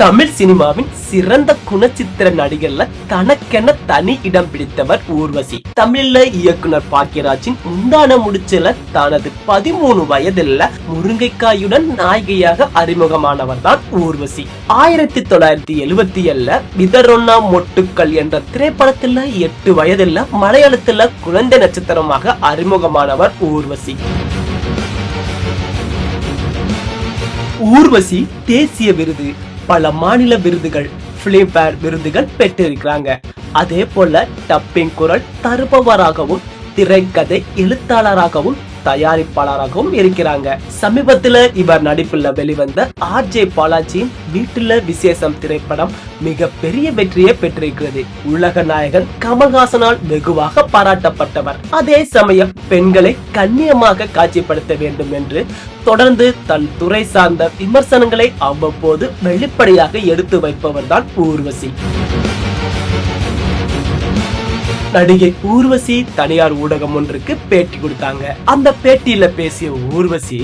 தமிழ் சினிமாவின் சிறந்த குணச்சித்திர நடிகர்ல தனக்கென தனி இடம் பிடித்தவர் ஊர்வசி. தமிழ்ல இயக்குனர் பாக்கியராஜின் முந்தான முடிச்சல தனது பதிமூணு வயதில் முருங்கைக்காயுடன் நாயகியாக அறிமுகமானவர் தான் ஊர்வசி. ஆயிரத்தி தொள்ளாயிரத்தி எழுவத்தி ஏழுல விதரொன்னா மொட்டுக்கள் என்ற திரைப்படத்துல எட்டு வயதில் மலையாளத்துல குழந்தை நட்சத்திரமாக அறிமுகமானவர் ஊர்வசி. ஊர்வசி தேசிய விருது. பல மாநில விருதுகள் பிலிம்பேர் விருதுகள் பெற்றிருக்கிறாங்க. அதே போல டப்பிங் குரல் தருபவராகவும் திரைக்கதை எழுத்தாளராகவும் தயாரிப்பாளராகவும் இருக்கிறாங்க. சமீபத்துல இவர் நடிப்புல வெளிவந்த ஆர் ஜே பாலாஜியின் வீட்டுல விசேஷம் திரைப்படம் மிக பெரிய வெற்றியை பெற்றிருக்கிறது. உலக நாயகன் கமல்ஹாசனால் வெகுவாக பாராட்டப்பட்டவர். அதே சமயம் பெண்களை கண்ணியமாக காட்சிப்படுத்த வேண்டும் என்று தொடர்ந்து தன் துறை சார்ந்த விமர்சனங்களை அவ்வப்போது வெளிப்படையாக எடுத்து வைப்பவர் தான் ஊர்வசி. நடிகை ஊர்வசி தனியார் ஊடகம் ஒன்றுக்கு பேட்டி கொடுத்தாங்க. அந்த பேட்டியில பேசிய ஊர்வசி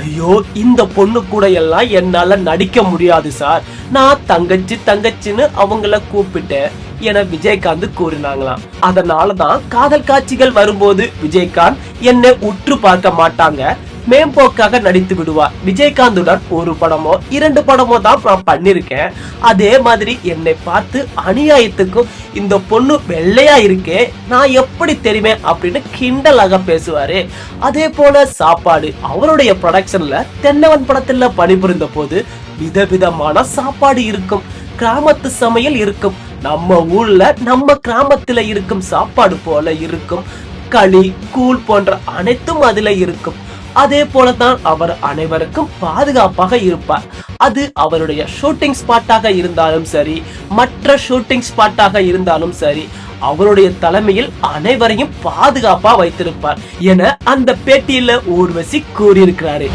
ஐயோ இந்த பொண்ணு கூட எல்லாம் என்னால நடிக்க முடியாது சார். நான் தங்கச்சி தங்கச்சின்னு அவங்கள கூப்பிட்டேன் என விஜயகாந்த் கூறினாங்களாம். அதனாலதான் காதல் காட்சிகள் வரும்போது விஜயகாந்த் என்னை உற்று பார்க்க மாட்டாங்க. மேம்போக்காக நடித்து விடுவார். விஜயகாந்துடன் ஒரு படமோ இரண்டு படமோ தான் நான் பண்ணிருக்கேன் அதே மாதிரி என்னை பார்த்து அநியாயத்துக்கும் இந்த பொண்ணு வெள்ளையா இருக்கே நான் எப்படி தெரியுமே அப்படின்னு கிண்டலாக பேசுவாரு. அதே போல சாப்பாடு. அவருடைய ப்ரொடக்ஷன்ல தென்னவன் படத்துல பணிபுரிந்த போது விதவிதமான சாப்பாடு இருக்கும். கிராமத்து சமையல் இருக்கும். நம்ம ஊர்ல நம்ம கிராமத்துல இருக்கும் சாப்பாடு போல இருக்கும். களி கூழ் போன்ற அனைத்தும் அதுல இருக்கும். அதே போலதான் அவர் அனைவருக்கும் பாதுகாப்பாக இருப்பார். அது அவருடைய ஷூட்டிங் ஸ்பாட்டாக இருந்தாலும் சரி மற்ற ஷூட்டிங் ஸ்பாட்டாக இருந்தாலும் சரி அவருடைய தலைமையில் அனைவரையும் பாதுகாப்பா வைத்திருப்பார் என அந்த பேட்டியில ஊர்வசி கூறியிருக்கிறாரு.